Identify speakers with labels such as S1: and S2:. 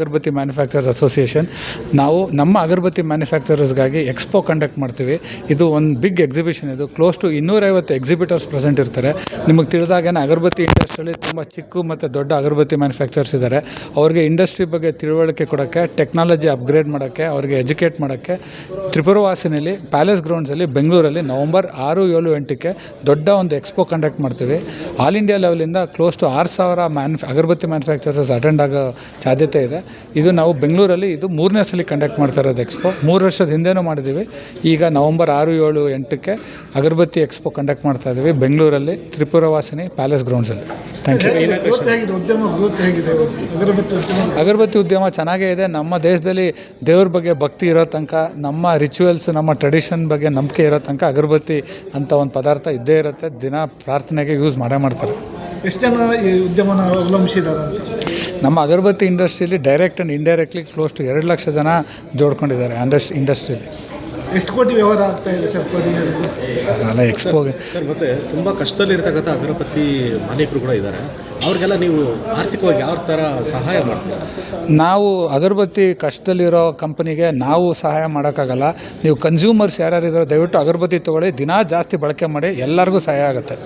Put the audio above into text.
S1: ಅಗರಬತ್ತಿ manufacturers association, ನಾವು ನಮ್ಮ ಅಗರಬತ್ತಿ ಮ್ಯಾನುಫ್ಯಾಕ್ಚರರ್ಸ್ಗಾಗಿ expo conduct ಮಾಡ್ತೀವಿ. ಇದು ಒಂದು ಬಿಗ್ ಎಕ್ಸಿಬಿಷನ್ ಇದು. ಕ್ಲೋಸ್ ಟು ಇನ್ನೂರೈವತ್ತು ಎಕ್ಸಿಬಿಟರ್ಸ್ ಪ್ರೆಸೆಂಟ್ ಇರ್ತಾರೆ. ನಿಮಗೆ ತಿಳಿದಾಗೇನೆ ಅಗರಬತ್ತಿ ಇಂಡಸ್ಟ್ರಿಯಲ್ಲಿ ತುಂಬ ಚಿಕ್ಕ ಮತ್ತು ದೊಡ್ಡ ಅಗರಬತ್ತಿ ಮ್ಯಾನುಫ್ಯಾಕ್ಚರ್ಸ್ ಇದ್ದಾರೆ. ಅವ್ರಿಗೆ ಇಂಡಸ್ಟ್ರಿ ಬಗ್ಗೆ ತಿಳುವಳಿಕೆ ಕೊಡೋಕ್ಕೆ, ಟೆಕ್ನಾಲಜಿ ಅಪ್ಗ್ರೇಡ್ ಮಾಡೋಕ್ಕೆ, ಅವ್ರಿಗೆ ಎಜುಕೇಟ್ ಮಾಡೋಕ್ಕೆ ತ್ರಿಪುರವಾಸಿನಲ್ಲಿ ಪ್ಯಾಲೇಸ್ ಗ್ರೌಂಡ್ಸಲ್ಲಿ ಬೆಂಗಳೂರಲ್ಲಿ ನವಂಬರ್ ಆರು ಏಳು ಎಂಟಕ್ಕೆ ದೊಡ್ಡ ಒಂದು ಎಕ್ಸ್ಪೋ ಕಂಡಕ್ಟ್ ಮಾಡ್ತೀವಿ. ಆಲ್ ಇಂಡಿಯಾ ಲೆವೆಲಿಂದ ಕ್ಲೋಸ್ ಟು ಆರು ಸಾವಿರ ಮ್ಯಾನುಫ್, ಅಗರಬತ್ತಿ ಮ್ಯಾನುಫ್ಯಾಕ್ಚರರ್ಸ್ ಅಟೆಂಡ್ ಆಗೋ ಸಾಧ್ಯತೆ ಇದೆ. ಇದು ನಾವು ಬೆಂಗಳೂರಲ್ಲಿ ಇದು ಮೂರನೇ ಸಲ ಕಂಡಕ್ಟ್ ಮಾಡ್ತಾ ಇರೋದು ಎಕ್ಸ್ಪೋ ಮೂರು ವರ್ಷದ ಹಿಂದೆನೂ ಮಾಡಿದ್ದೀವಿ. ಈಗ ನವಂಬರ್ ಆರು ಏಳು ಎಂಟಕ್ಕೆ ಅಗರಬತ್ತಿ ಎಕ್ಸ್ಪೋ ಕಂಡಕ್ಟ್ ಮಾಡ್ತಾ ಇದ್ದೀವಿ ಬೆಂಗಳೂರಲ್ಲಿ ತ್ರಿಪುರವಾಸಿನಿ ಪ್ಯಾಲೇಸ್ ಗ್ರೌಂಡ್ಸಲ್ಲಿ ಥ್ಯಾಂಕ್ ಯು
S2: ಅಗರಬತ್ತಿ ಉದ್ಯಮ?
S1: ಚೆನ್ನಾಗೇ ಇದೆ. ನಮ್ಮ ದೇಶದಲ್ಲಿ ದೇವ್ರ ಬಗ್ಗೆ ಭಕ್ತಿ ಇರೋ ತನಕ ನಮ್ಮ ರಿಚುವಲ್ಸ್ ನಮ್ಮ ಟ್ರೆಡಿಷನ್ ಬಗ್ಗೆ ನಂಬಿಕೆ ಇರೋ ತನಕ ಅಗರಬತ್ತಿ ಅಂತ ಒಂದು ಪದಾರ್ಥ ಇದ್ದೇ ಇರುತ್ತೆ. ದಿನ ಪ್ರಾರ್ಥನೆಗೆ ಯೂಸ್ ಮಾಡೇ ಮಾಡ್ತಾರೆ.
S2: ಎಷ್ಟು ಜನ ಈ ಉದ್ಯಮನ ಅವಲಂಬಿಸಿದ್ದಾರೆ ಅಂತ.
S1: ನಮ್ಮ ಅಗರಬತ್ತಿ ಇಂಡಸ್ಟ್ರಿಯಲ್ಲಿ direct and indirectly close to ಎರಡು ಲಕ್ಷ ಜನ ಜೋಡ್ಕೊಂಡಿದ್ದಾರೆ ಅಂಡಸ್ ಇಂಡಸ್ಟ್ರಿಯಲ್ಲಿ.
S2: ಎಷ್ಟು ಕೋಟಿ ವ್ಯವಹಾರ ಆಗ್ತಾ ಇದೆ ಸರ್?
S1: ಅಲ್ಲ ಎಕ್ಸ್ಪೋಗೆ
S3: ಸರ್ ಮತ್ತೆ ತುಂಬ ಕಷ್ಟದಲ್ಲಿರ್ತಕ್ಕಂಥ ಅಗರಬತ್ತಿ ಮಾಲೀಕರು ಕೂಡ ಇದ್ದಾರೆ. ಅವ್ರಿಗೆಲ್ಲ ನೀವು ಆರ್ಥಿಕವಾಗಿ ಯಾವ ಥರ ಸಹಾಯ ಮಾಡ್ತೀರಾ?
S1: ನಾವು ಅಗರಬತ್ತಿ ಕಷ್ಟದಲ್ಲಿರೋ ಕಂಪನಿಗೆ ನಾವು ಸಹಾಯ ಮಾಡೋಕ್ಕಾಗಲ್ಲ. ನೀವು ಕನ್ಸ್ಯೂಮರ್ಸ್ ಯಾರ್ಯಾರು ಇದ್ದಾರೋ ದಯವಿಟ್ಟು ಅಗರಬತ್ತಿ ತೊಗೊಳ್ಳಿ ದಿನ ಜಾಸ್ತಿ ಬಳಕೆ ಮಾಡಿ ಎಲ್ಲರಿಗೂ ಸಹಾಯ ಆಗುತ್ತೆ.